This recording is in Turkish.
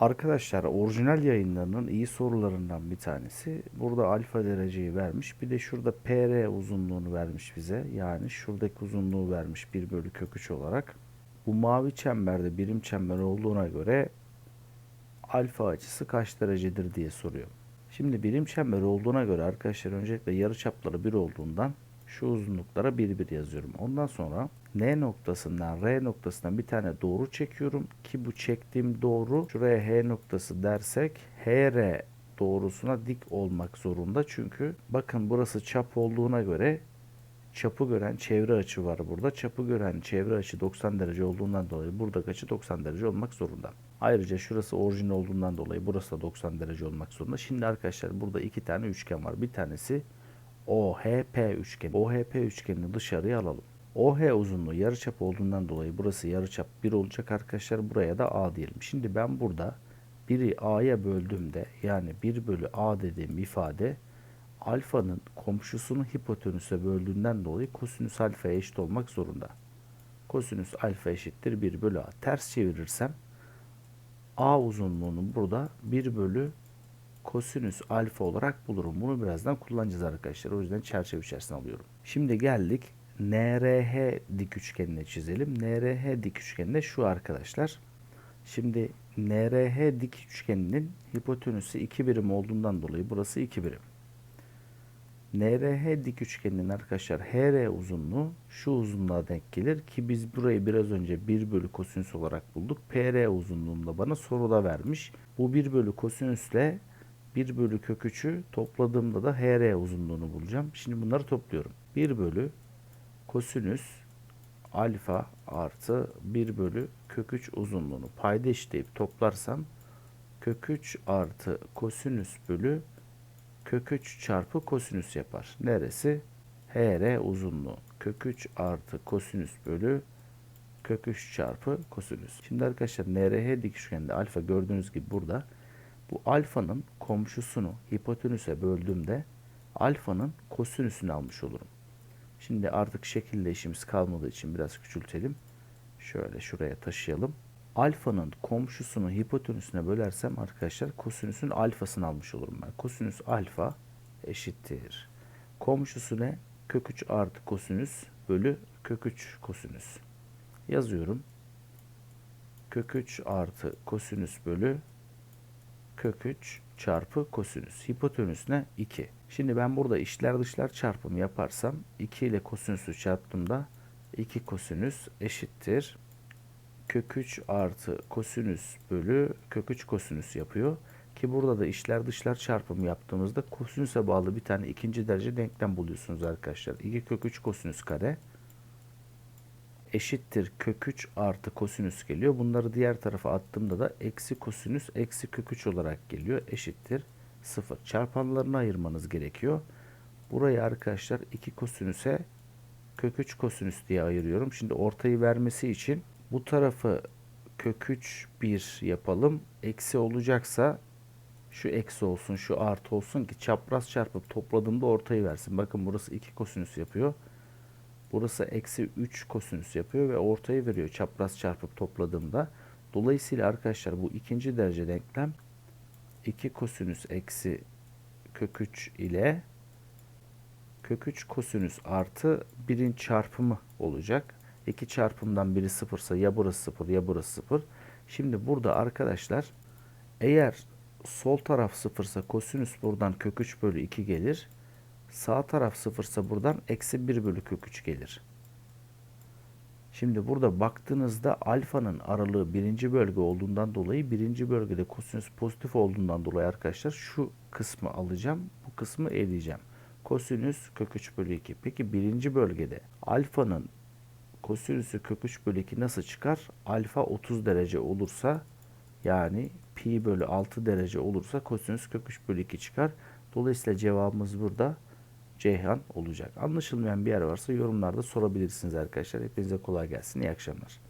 Arkadaşlar orijinal yayınlarının iyi sorularından bir tanesi. Burada alfa dereceyi vermiş. Bir de şurada PR uzunluğunu vermiş bize. Yani şuradaki uzunluğu vermiş 1 bölü kök 3 olarak. Bu mavi çemberde birim çember olduğuna göre alfa açısı kaç derecedir diye soruyor. Şimdi birim çember olduğuna göre arkadaşlar öncelikle yarıçapları 1 olduğundan şu uzunluklara 1 1 yazıyorum. Ondan sonra N noktasından R noktasından bir tane doğru çekiyorum ki bu çektiğim doğru şuraya H noktası dersek HR doğrusuna dik olmak zorunda. Çünkü bakın burası çap olduğuna göre çapı gören çevre açı var burada. Çapı gören çevre açı 90 derece olduğundan dolayı buradaki açı 90 derece olmak zorunda. Ayrıca şurası orijin olduğundan dolayı burası da 90 derece olmak zorunda. Şimdi arkadaşlar burada iki tane üçgen var. Bir tanesi OHP üçgeni. OHP üçgenini dışarıya alalım. OH uzunluğu yarıçap olduğundan dolayı burası yarıçap 1 olacak arkadaşlar. Buraya da A diyelim. Şimdi ben burada biri A'ya böldüğümde yani 1 bölü A dediğim ifade alfanın komşusunu hipotenüse böldüğünden dolayı kosinüs alfaya eşit olmak zorunda. Kosinüs alfa eşittir 1 bölü A. Ters çevirirsem A uzunluğunu burada 1 bölü kosinüs alfa olarak bulurum. Bunu birazdan kullanacağız arkadaşlar. O yüzden çerçeve içerisine alıyorum. Şimdi geldik NRH dik üçgenine çizelim. NRH dik üçgeninde şu arkadaşlar. Şimdi NRH dik üçgeninin hipotenüsü 2 birim olduğundan dolayı burası 2 birim. NRH dik üçgeninin arkadaşlar HR uzunluğu şu uzunluğa denk gelir ki biz burayı biraz önce 1 bölü kosinüs olarak bulduk. PR uzunluğunu da bana soruda vermiş. Bu 1 bölü kosinüsle 1 bölü kök 3'ü topladığımda da HR uzunluğunu bulacağım. Şimdi bunları topluyorum. 1 bölü kosinüs alfa artı 1 bölü kök 3 uzunluğunu payda eşitleyip toplarsam kök 3 artı kosinüs bölü kök 3 çarpı kosinüs yapar. Neresi? HR uzunluğu. Kök 3 artı kosinüs bölü kök 3 çarpı kosinüs. Şimdi arkadaşlar NRH dik üçgende alfa gördüğünüz gibi burada bu alfanın komşusunu hipotenüse böldüğümde alfanın kosinüsünü almış olurum. Şimdi artık şekilde işimiz kalmadığı için biraz küçültelim. Şöyle şuraya taşıyalım. Alfanın komşusunu hipotenüsüne bölersem arkadaşlar kosinüsün alfasını almış olurum ben. Kosinüs alfa eşittir. Komşusu ne? Kök 3 artı kosinüs bölü kök 3 kosinüs. Yazıyorum. Kök 3 artı kosinüs bölü kök 3 çarpı kosinüs. Hipotenüs ne? 2. Şimdi ben burada içler dışlar çarpımı yaparsam 2 ile kosinüsü çarptığımda 2 kosinüs eşittir. Kök 3 artı kosinüs bölü kök 3 kosinüs yapıyor. Ki burada da içler dışlar çarpımı yaptığımızda kosinüse bağlı bir tane ikinci derece denklem buluyorsunuz arkadaşlar. 2 kök 3 kosinüs kare eşittir kök 3 artı kosinüs geliyor. Bunları diğer tarafa attığımda da eksi kosinüs eksi kök 3 olarak geliyor. Eşittir 0. Çarpanlarını ayırmanız gerekiyor. Burayı arkadaşlar 2 kosinüse kök 3 kosinüs diye ayırıyorum. Şimdi ortayı vermesi için bu tarafı kök 3 1 yapalım. Eksi olacaksa şu eksi olsun şu artı olsun ki çapraz çarpıp topladığımda ortayı versin. Bakın burası 2 kosinüs yapıyor. Burası eksi 3 kosinüs yapıyor ve ortayı veriyor çapraz çarpıp topladığımda. Dolayısıyla arkadaşlar bu ikinci derece denklem 2 kosinüs eksi kök 3 ile kök 3 kosinüs artı 1'in çarpımı olacak. 2 çarpımdan biri sıfırsa ya burası sıfır ya burası sıfır. Şimdi burada arkadaşlar eğer sol taraf sıfırsa kosinüs buradan kök 3 bölü 2 gelir. Sağ taraf sıfırsa buradan eksi 1 bölü kök 3 gelir. Şimdi burada baktığınızda alfanın aralığı birinci bölge olduğundan dolayı birinci bölgede kosinüs pozitif olduğundan dolayı arkadaşlar şu kısmı alacağım. Bu kısmı eleyeceğim. Kosinüs kök 3 bölü 2. Peki birinci bölgede alfanın kosinüsü kök 3 bölü 2 nasıl çıkar? Alfa 30 derece olursa yani pi bölü 6 derece olursa kosinüs kök 3 bölü 2 çıkar. Dolayısıyla cevabımız burada Ceyhan olacak. Anlaşılmayan bir yer varsa yorumlarda sorabilirsiniz arkadaşlar. Hepinize kolay gelsin. İyi akşamlar.